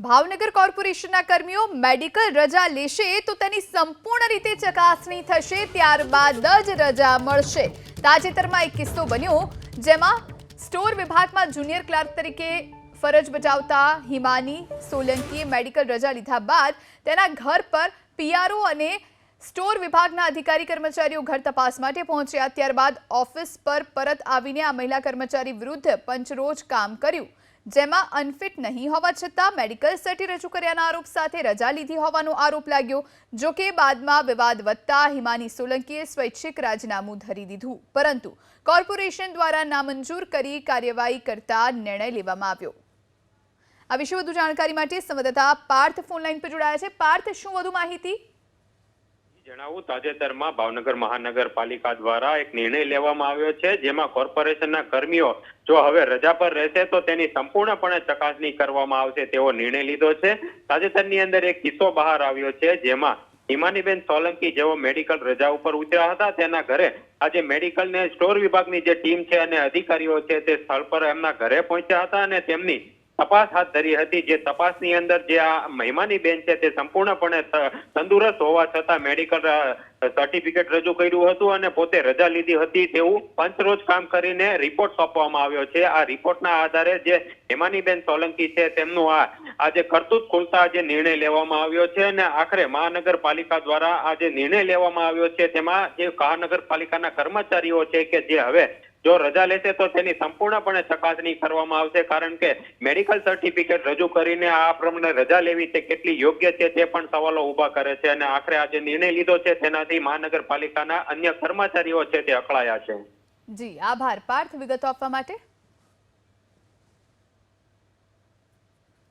ભાવનગર કોર્પોરેશનના કર્મીઓ મેડિકલ રજા લેશે તો તેની સંપૂર્ણ રીતે ચકાસણી થશે, ત્યારબાદ જ રજા મળશે. તાજેતરમાં એક કિસ્સો બન્યો, જેમાં સ્ટોર વિભાગમાં જુનિયર ક્લાર્ક તરીકે ફરજ બજાવતા હિમાની સોલંકીએ મેડિકલ રજા લીધા બાદ તેના ઘર પર પીઆરઓ અને સ્ટોર વિભાગના અધિકારી કર્મચારીઓ ઘર તપાસ માટે પહોંચ્યા ત્યારબાદ ઓફિસ પર પરત આવીને આ મહિલા કર્મચારી વિરુદ્ધ પંચરોજ કામ કર્યું, જેમાં અનફિટ નહીં હોવા છતાં મેડિકલ સર્ટી રજૂ કર્યાના આરોપ સાથે રજા લીધી હોવાનો આરોપ લાગ્યો, જો કે બાદમાં વિવાદ વધતા હિમાની સોલંકીએ સ્વૈચ્છિક રાજીનામું ધરી દીધું. પરંતુ કોર્પોરેશન દ્વારા નામંજૂર કરી કાર્યવાહી કરતા નિર્ણય લેવામાં આવ્યો. આ વિશે વધુ જાણકારી માટે સંવાદદાતા પાર્થ ફોનલાઈન પર જોડાયા છે. પાર્થ, શું વધુ માહિતી? જણાવું, તાજેતરમાં ભાવનગર મહાનગરપાલિકા દ્વારા એક નિર્ણય લેવામાં આવ્યો છે, જેમાં કોર્પોરેશનના કર્મીઓ જો હવે રજા પર રહેશે તો તેની સંપૂર્ણપણે ચકાસણી કરવામાં આવશે તેવો નિર્ણય લીધો છે. તાજેતરની અંદર એક કિસ્સો બહાર આવ્યો છે, જેમાં હિમાનીબેન સોલંકી જેઓ મેડિકલ રજા ઉપર ઉતર્યા હતા, તેના ઘરે આજે મેડિકલ ને સ્ટોર વિભાગની જે ટીમ છે અને અધિકારીઓ છે તે સ્થળ પર એમના ઘરે પહોંચ્યા હતા અને તેમની તપાસ હાથ ધરી હતી. જે તપાસની અંદર જે આ મહેમાની બેન છે તે સંપૂર્ણપણે તંદુરસ્ત હોવા છતાં મેડિકલ સર્ટિફિકેટ રજૂ કર્યું હતું અને પોતે રજા લીધી હતી તેવું પંચરોજ કામ કરીને રિપોર્ટ સોંપવામાં આવ્યો છે. આ રિપોર્ટના આધારે જે હેમાનીબેન સોલંકી છે તેમનું આ, આજે કરતૂત ખુલતા જે નિર્ણય લેવામાં આવ્યો છે અને આખરે મહાનગરપાલિકા દ્વારા આ જે નિર્ણય લેવામાં આવ્યો છે તેમાં જે મહાનગરપાલિકાના કર્મચારીઓ છે કે જે હવે જો રજા લેશે તો તેની સંપૂર્ણપણે ચકાસણી કરવામાં આવશે, કારણ કે મેડિકલ સર્ટિફિકેટ રજૂ કરીને આ પ્રમાણે રજા લેવી તે કેટલી યોગ્ય છે તે પણ સવાલો ઊભા કરે છે અને આખરે આ જે નિર્ણય લીધો છે તેનાથી મહાનગરપાલિકાના અન્ય કર્મચારીઓ છે તે અકળાયા છે. જી, આભાર. પાર્થ, વિગતો આપવા માટે?